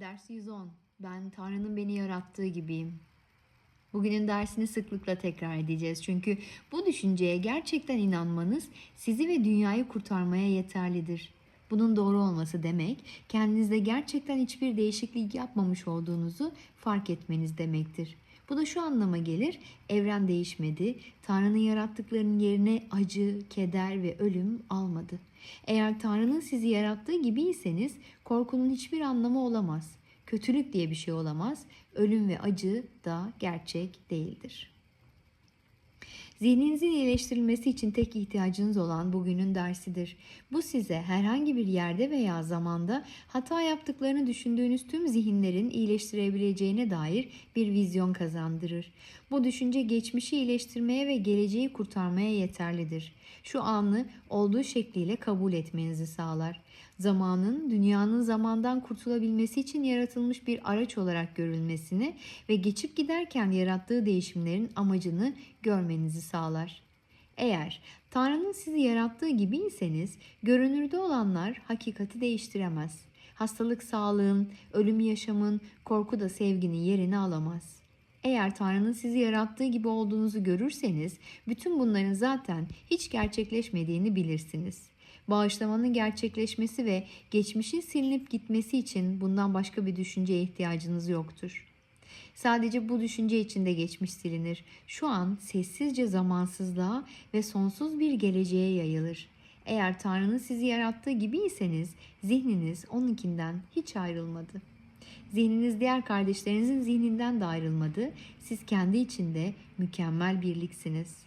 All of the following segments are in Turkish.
Ders 110. Ben Tanrı'nın beni yarattığı gibiyim. Bugünün dersini sıklıkla tekrar edeceğiz. Çünkü bu düşünceye gerçekten inanmanız sizi ve dünyayı kurtarmaya yeterlidir. Bunun doğru olması demek, kendinizde gerçekten hiçbir değişiklik yapmamış olduğunuzu fark etmeniz demektir. Bu da şu anlama gelir, evren değişmedi, Tanrı'nın yarattıklarının yerine acı, keder ve ölüm almadı. Eğer Tanrı'nın sizi yarattığı gibiyseniz korkunun hiçbir anlamı olamaz. Kötülük diye bir şey olamaz. Ölüm ve acı da gerçek değildir. Zihninizin iyileştirilmesi için tek ihtiyacınız olan bugünün dersidir. Bu size herhangi bir yerde veya zamanda hata yaptıklarını düşündüğünüz tüm zihinlerin iyileştirebileceğine dair bir vizyon kazandırır. Bu düşünce geçmişi iyileştirmeye ve geleceği kurtarmaya yeterlidir. Şu anı olduğu şekliyle kabul etmenizi sağlar. Zamanın dünyanın zamandan kurtulabilmesi için yaratılmış bir araç olarak görülmesini ve geçip giderken yarattığı değişimlerin amacını görmenizi sağlar. Eğer Tanrı'nın sizi yarattığı gibiyseniz görünürde olanlar hakikati değiştiremez. Hastalık sağlığın, ölüm yaşamın, korku da sevginin yerini alamaz. Eğer Tanrı'nın sizi yarattığı gibi olduğunuzu görürseniz bütün bunların zaten hiç gerçekleşmediğini bilirsiniz. Bağışlamanın gerçekleşmesi ve geçmişin silinip gitmesi için bundan başka bir düşünceye ihtiyacınız yoktur. Sadece bu düşünce içinde geçmiş silinir. Şu an sessizce zamansızlığa ve sonsuz bir geleceğe yayılır. Eğer Tanrı'nın sizi yarattığı gibiyseniz zihniniz onunkinden hiç ayrılmadı. Zihniniz diğer kardeşlerinizin zihninden de ayrılmadı. Siz kendi içinde mükemmel birliksiniz.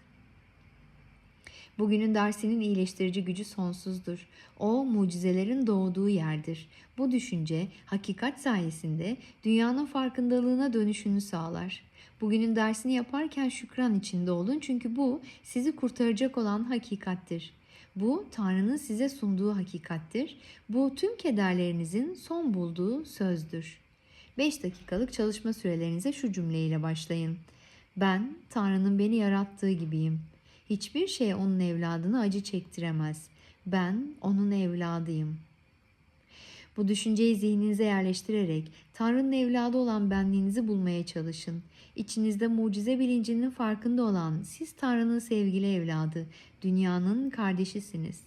Bugünün dersinin iyileştirici gücü sonsuzdur. O mucizelerin doğduğu yerdir. Bu düşünce hakikat sayesinde dünyanın farkındalığına dönüşünü sağlar. Bugünün dersini yaparken şükran içinde olun çünkü bu sizi kurtaracak olan hakikattir. Bu Tanrı'nın size sunduğu hakikattir. Bu tüm kederlerinizin son bulduğu sözdür. 5 dakikalık çalışma sürelerinize şu cümleyle başlayın. Ben Tanrı'nın beni yarattığı gibiyim. Hiçbir şey onun evladını acı çektiremez. Ben onun evladıyım. Bu düşünceyi zihninize yerleştirerek Tanrı'nın evladı olan benliğinizi bulmaya çalışın. İçinizde mucize bilincinin farkında olan siz Tanrı'nın sevgili evladı, dünyanın kardeşisiniz.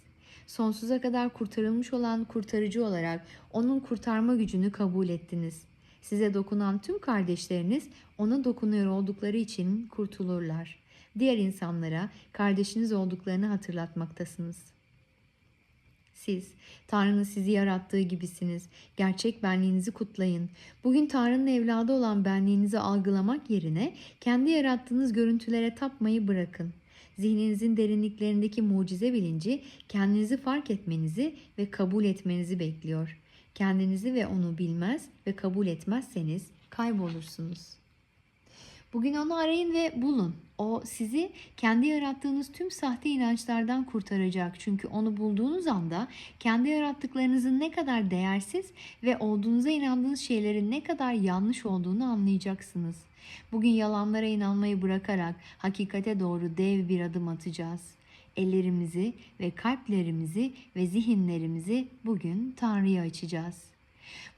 Sonsuza kadar kurtarılmış olan kurtarıcı olarak onun kurtarma gücünü kabul ettiniz. Size dokunan tüm kardeşleriniz ona dokunuyor oldukları için kurtulurlar. Diğer insanlara kardeşiniz olduklarını hatırlatmaktasınız. Siz Tanrı'nın sizi yarattığı gibisiniz. Gerçek benliğinizi kutlayın. Bugün Tanrı'nın evladı olan benliğinizi algılamak yerine kendi yarattığınız görüntülere tapmayı bırakın. Zihninizin derinliklerindeki mucize bilinci kendinizi fark etmenizi ve kabul etmenizi bekliyor. Kendinizi ve onu bilmez ve kabul etmezseniz kaybolursunuz. Bugün onu arayın ve bulun. O sizi kendi yarattığınız tüm sahte inançlardan kurtaracak. Çünkü onu bulduğunuz anda kendi yarattıklarınızın ne kadar değersiz ve olduğunuza inandığınız şeylerin ne kadar yanlış olduğunu anlayacaksınız. Bugün yalanlara inanmayı bırakarak hakikate doğru dev bir adım atacağız. Ellerimizi ve kalplerimizi ve zihinlerimizi bugün Tanrı'ya açacağız.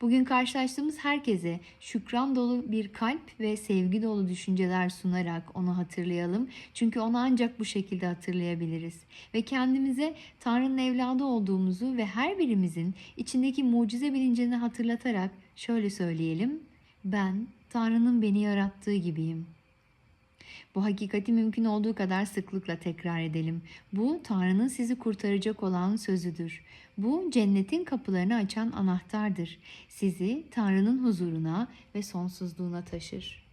Bugün karşılaştığımız herkese şükran dolu bir kalp ve sevgi dolu düşünceler sunarak onu hatırlayalım. Çünkü onu ancak bu şekilde hatırlayabiliriz. Ve kendimize Tanrı'nın evladı olduğumuzu ve her birimizin içindeki mucize bilincini hatırlatarak şöyle söyleyelim. Ben Tanrı'nın beni yarattığı gibiyim. Bu hakikati mümkün olduğu kadar sıklıkla tekrar edelim. Bu Tanrı'nın sizi kurtaracak olan sözüdür. Bu cennetin kapılarını açan anahtardır. Sizi Tanrı'nın huzuruna ve sonsuzluğuna taşır.